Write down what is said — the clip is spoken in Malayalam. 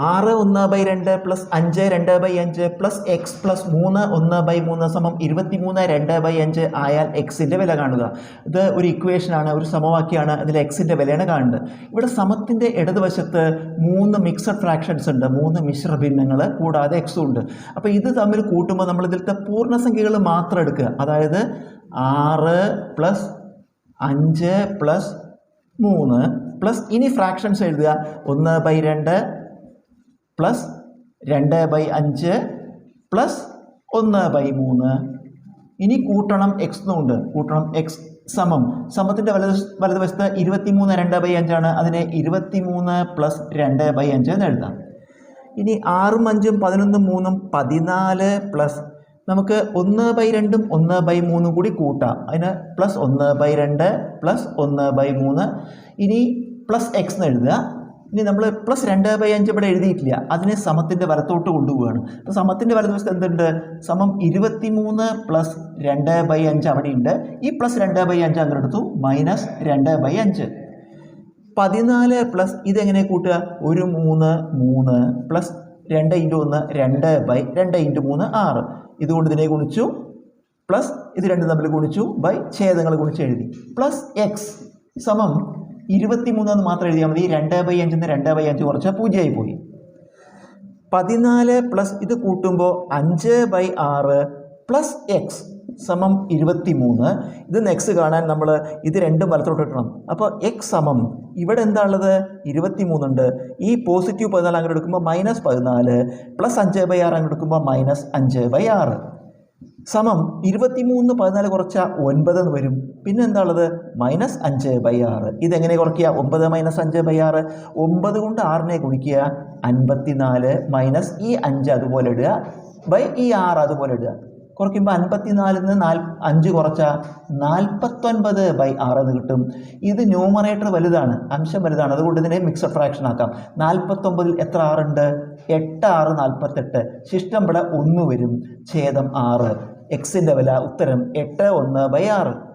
ആറ് ഒന്ന് ബൈ രണ്ട് പ്ലസ് അഞ്ച് രണ്ട് ബൈ അഞ്ച് പ്ലസ് എക്സ് പ്ലസ് മൂന്ന് ഒന്ന് ബൈ മൂന്ന് സമം ഇരുപത്തി മൂന്ന് രണ്ട് ബൈ അഞ്ച് ആയാൽ എക്സിന്റെ വില കാണുക. ഇത് ഒരു ഇക്വേഷനാണ് ഒരു സമവാക്യമാണ്. അതിൽ എക്സിന്റെ വിലയാണ് കാണുന്നത്. ഇവിടെ സമത്തിന്റെ ഇടതുവശത്ത് മൂന്ന് മിക്സഡ് ഫ്രാക്ഷൻസ് ഉണ്ട്. മൂന്ന് മിശ്ര ഭിന്നങ്ങൾ കൂടാതെ എക്സും ഉണ്ട്. അപ്പോൾ ഇത് തമ്മിൽ കൂട്ടുമ്പോൾ നമ്മൾ ഇതിലത്തെ പൂർണസംഖ്യകൾ മാത്രം എടുക്കുക. അതായത് ആറ് പ്ലസ് അഞ്ച് പ്ലസ് മൂന്ന് പ്ലസ് ഇനി ഫ്രാക്ഷൻസ് എഴുതുക. ഒന്ന് ബൈ രണ്ട് പ്ലസ് രണ്ട് ബൈ അഞ്ച് പ്ലസ് ഒന്ന് ബൈ മൂന്ന്. ഇനി കൂട്ടണം എക്സ് എന്നുണ്ട് കൂട്ടണം എക്സ് സമം. സമത്തിന്റെ വലത് വലതുവശത്ത് ഇരുപത്തി മൂന്ന് രണ്ട് ബൈ അഞ്ചാണ് അതിനെ ഇരുപത്തി മൂന്ന് പ്ലസ് രണ്ട് ബൈ അഞ്ച് എന്ന് എഴുതാം. ഇനി ആറും അഞ്ചും പതിനൊന്നും മൂന്നും പതിനാല് പ്ലസ് നമുക്ക് ഒന്ന് ബൈ രണ്ടും ഒന്ന് ബൈ മൂന്നും കൂടി കൂട്ടാം. അതിന് പ്ലസ് ഒന്ന് ബൈ രണ്ട് പ്ലസ് ഒന്ന് ബൈ മൂന്ന്. ഇനി പ്ലസ് എക്സ് എന്ന് എഴുതുക. ഇനി നമ്മൾ പ്ലസ് രണ്ട് ബൈ അഞ്ച് ഇവിടെ എഴുതിയിട്ടില്ല. അതിനെ സമത്തിന്റെ വലത്തോട്ട് കൊണ്ടുപോവുകയാണ് അപ്പോൾ സമത്തിന്റെ വലതുവശത്ത് എന്തുണ്ട്? സമം ഇരുപത്തി മൂന്ന് പ്ലസ് രണ്ട് ബൈ അഞ്ച് അവിടെയുണ്ട്. ഈ പ്ലസ് രണ്ട് ബൈ അഞ്ച് അങ്ങനെ എടുത്തു മൈനസ് രണ്ട് ബൈ അഞ്ച്. പതിനാല് പ്ലസ് ഇതെങ്ങനെ കൂട്ടുക? ഒരു മൂന്ന് മൂന്ന് പ്ലസ് രണ്ട് ഇന്റു ഒന്ന് രണ്ട് ബൈ രണ്ട് ഇന്റു മൂന്ന് ആറ്. ഇതുകൊണ്ട് ഇതിനെ ഗുണിച്ചു. പ്ലസ് ഇത് രണ്ടും തമ്മിൽ ഗുണിച്ചു ബൈ ഛേദങ്ങൾ ഗുണിച്ച് എഴുതി. പ്ലസ് എക്സ് സമം ഇരുപത്തി മൂന്നെന്ന് മാത്രം എഴുതിയാൽ മതി. രണ്ട് ബൈ അഞ്ചിൽ നിന്ന് രണ്ട് ബൈ അഞ്ച് കുറച്ചാൽ പൂജ്യമായി പോയി. പതിനാല് പ്ലസ് ഇത് കൂട്ടുമ്പോൾ അഞ്ച് ബൈ ആറ് പ്ലസ് എക്സ് സമം ഇരുപത്തി മൂന്ന് ഇത് നെക്സ്റ്റ് കാണാൻ നമ്മൾ ഇത് രണ്ടും വലത്തോട്ട് ഇട്ടണം അപ്പോൾ എക്സ് സമം ഇവിടെ എന്താ ഉള്ളത്? ഇരുപത്തി മൂന്നുണ്ട് ഈ പോസിറ്റീവ് പതിനാല് അങ്ങോട്ട് എടുക്കുമ്പോൾ മൈനസ് പതിനാല് പ്ലസ് അഞ്ച് ബൈ ആറ് അങ്ങോട്ട് എടുക്കുമ്പോൾ മൈനസ് അഞ്ച് ബൈ ആറ്. സമം ഇരുപത്തി മൂന്ന് പതിനാല് കുറച്ച ഒൻപത് എന്ന് വരും. പിന്നെ എന്താണുള്ളത്? മൈനസ് അഞ്ച് ബൈ ആറ്. ഇതെങ്ങനെ കുറയ്ക്കുക? ഒമ്പത് മൈനസ് അഞ്ച് ബൈ ആറ്. ഒമ്പത് കൊണ്ട് ആറിനെ കുടിക്കുക അൻപത്തിനാല് മൈനസ് ഈ അഞ്ച് അതുപോലെ ഇടുക. ബൈ ഈ ആറ് അതുപോലെ ഇടുക. കുറയ്ക്കുമ്പോൾ അൻപത്തിനാലിൽ നിന്ന് നാൽ അഞ്ച് കുറച്ച നാൽപ്പത്തൊൻപത് ബൈ ആറ് എന്ന് കിട്ടും. ഇത് ന്യൂമറേറ്റർ വലുതാണ് അംശം വലുതാണ്. അതുകൊണ്ട് ഇതിനെ മിക്സഡ് ഫ്രാക്ഷൻ ആക്കാം. നാൽപ്പത്തൊമ്പതിൽ എത്ര ആറുണ്ട് എട്ട് ആറ് നാൽപ്പത്തെട്ട് ശിഷ്ടം ഇവിടെ ഒന്ന് വരും. ഛേദം ആറ്. എക്സിന്റെ വില ഉത്തരം എട്ട് ഒന്ന് ബൈ ആറ്.